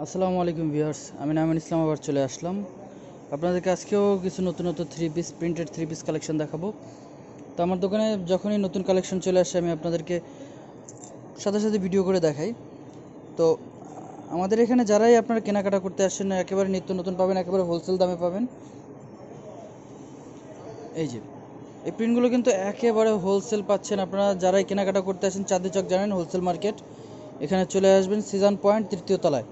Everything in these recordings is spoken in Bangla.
আসসালামু আলাইকুম ভিউয়ার্স, আমি নামিন ইসলাম আবার চলে আসলাম। আপনাদেরকে আজকেও কিছু নতুন নতুন three piece printed three piece collection দেখাবো। তো আমার দোকানে যখনই নতুন কালেকশন চলে আসে, আমি আপনাদেরকে সাথে সাথে ভিডিও করে দেখাই। তো আমাদের এখানে যারাই আপনারা কেনাকাটা করতে আসেন একেবারে নিত্য নতুন পাবেন, একেবারে হোলসেল দামে পাবেন। এই যে, এই প্রিন্টগুলো কিন্তু একেবারে হোলসেল পাচ্ছেন আপনারা। যারাই কেনাকাটা করতে আসেন, চাঁদনি চক জানেন হোলসেল মার্কেট এখানে চলে আসবেন সিজন পয়েন্ট তৃতীয় তলায়।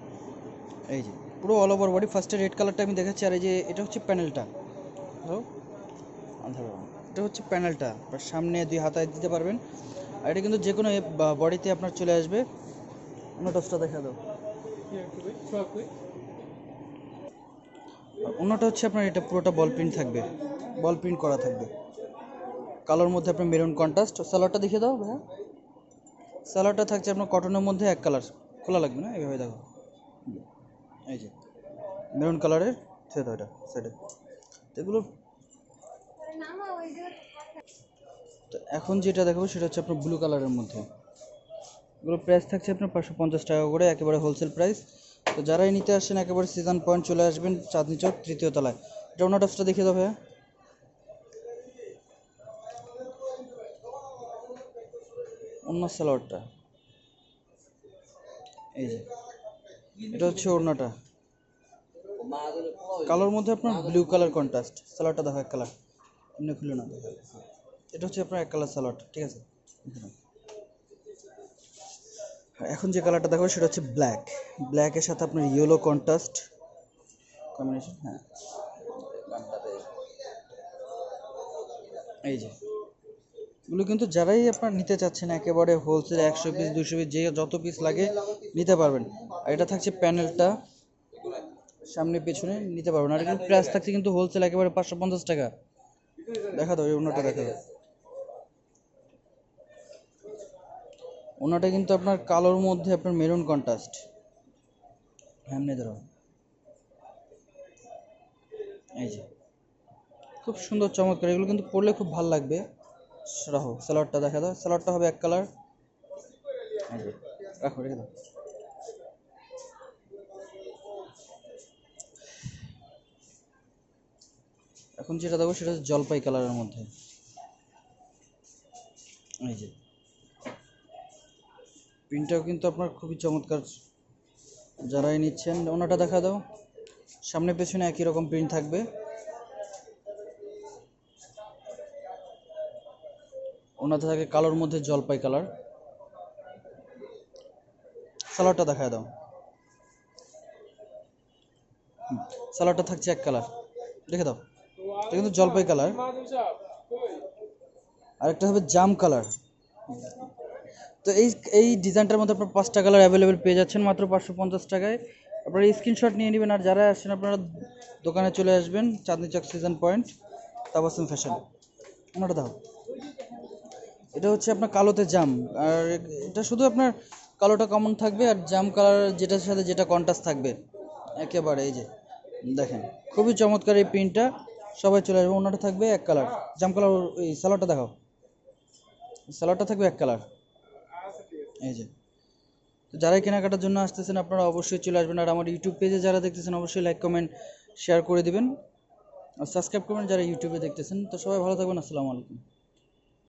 এই যে পুরো অল ওভার বডি ফার্স্টে রেড কালারটা আমি দেখাচ্ছি আর এই যে এটা হচ্ছে প্যানেলটা ধরো ধরো এটা হচ্ছে প্যানেলটা সামনে দুই হাতায় দিতে পারবেন। আর এটা কিন্তু যে কোনো বডিতে আপনার চলে আসবে। অন্য টসটা দেখা দাও। আর অন্যটা হচ্ছে আপনার এটা পুরোটা বল প্রিন্ট থাকবে। বল প্রিন্ট করা থাকবে। কালোর মধ্যে আপনার মেরুন কন্ট্রাস্ট সালোয়ারটা দেখিয়ে দাও ভাইয়া। সালোয়ারটা থাকছে আপনার কটনের মধ্যে এক কালার খোলা লাগবে না? এইভাবে দেখো। এই যে মেরুন কালারের ছেদ ওইটা তো এগুলো তো এখন যেটা দেখাবো সেটা হচ্ছে আপনার ব্লু কালারের মধ্যে। এগুলো প্রাইস থাকছে আপনার পাঁচশো পঞ্চাশ টাকা করে, একেবারে হোলসেল প্রাইস তো যারাই নিতে আসেন, একেবারে সিজন পয়েন্ট চলে আসবেন, চাঁদনি চক, তৃতীয় তলায়। এটা অন্য টপসটা দেখিয়ে ভাইয়া। অন্য সালোয়ারটা এই যে। এটা হচ্ছে ওড়নাটা। কালোর মধ্যে আপনার ব্লু কালার কন্ট্রাস্ট সালোয়ারটা দেখো এক কালার এমনি খুলে না। এটা হচ্ছে আপনার এক কালার সালোয়ার ঠিক আছে? এখন যে কালারটা দেখো, সেটা হচ্ছে ব্ল্যাক ব্ল্যাকের সাথে আপনার ইয়েলো কন্ট্রাস্ট কম্বিনেশন হ্যাঁ। এই যে। এগুলো কিন্তু যারাই আপনার নিতে চাচ্ছেন, একেবারে হোলসেল একশো পিস দুশো পিস যে যত পিস লাগে নিতে পারবেন। আর এটা থাকছে প্যানেলটা সামনে পেছনে নিতে পারবেন। আর এগুলো প্রাইস থাকছে কিন্তু হোলসেল একেবারে পাঁচশো পঞ্চাশ টাকা। দেখা দাও, এই অন্যটা দেখা দাও। অন্যটা কিন্তু আপনার কালোর মধ্যে আপনার মেরুন কন্ট্রাস্ট সামনে ধরো। এই যে। খুব সুন্দর, চমৎকার। এগুলো কিন্তু পরলে খুব ভালো লাগবে। রাখো স্যালাডটা দেখা দাও। স্যালাডটা হবে এক কালার। রাখো রেখে দাও। এখন যেটা দেবো সেটা হচ্ছে জলপাই কালারের মধ্যে। এই যে। প্রিন্টটাও কিন্তু আপনার খুবই চমৎকার। যারাই নিচ্ছেন ওনাটা দেখা দাও। সামনে পেছনে একই রকম প্রিন্ট থাকবে। ওনাতে থাকে কালোর মধ্যে জলপাই কালার। সালোয়ারটা দেখায় দাও। সালোয়ারটা থাকছে এক কালার। দেখে দাও, এটা কিন্তু জলপাই কালার। আরেকটা হবে জাম কালার। তো এই এই ডিজাইনটার মধ্যে আপনার পাঁচটা কালার অ্যাভেলেবেল পেয়ে যাচ্ছেন, মাত্র পাঁচশো পঞ্চাশ টাকায়। আপনারা স্ক্রিনশট নিয়ে নেবেন, আর যারা আসছেন আপনারা দোকানে চলে আসবেন, Chandni Chowk season point Tabassum fashion ওনাটা দাও। এটা হচ্ছে আপনার কালোতে জাম। আর এটা শুধু আপনার কালোটা কমন থাকবে আর জাম কালার যেটার সাথে যেটা কন্ট্রাস্ট থাকবে। একেবারে এই যে, দেখেন, খুবই চমৎকার এই প্রিন্টটা সবাই চলে আসবে, ওনাটা থাকবে এক কালার জাম কালার এই সালোয়ারটা দেখাও। সালোয়ারটা থাকবে এক কালার এই যে, তো যারাই কেনাকাটার জন্য আসতেছেন, আপনারা অবশ্যই চলে আসবেন। আর আমার ইউটিউব পেজে যারা দেখতেছেন, অবশ্যই লাইক কমেন্ট শেয়ার করে দিবেন। আর সাবস্ক্রাইব করবেন যারা ইউটিউবে দেখতেছেন। তো সবাই ভালো থাকবেন, আসসালামু আলাইকুম।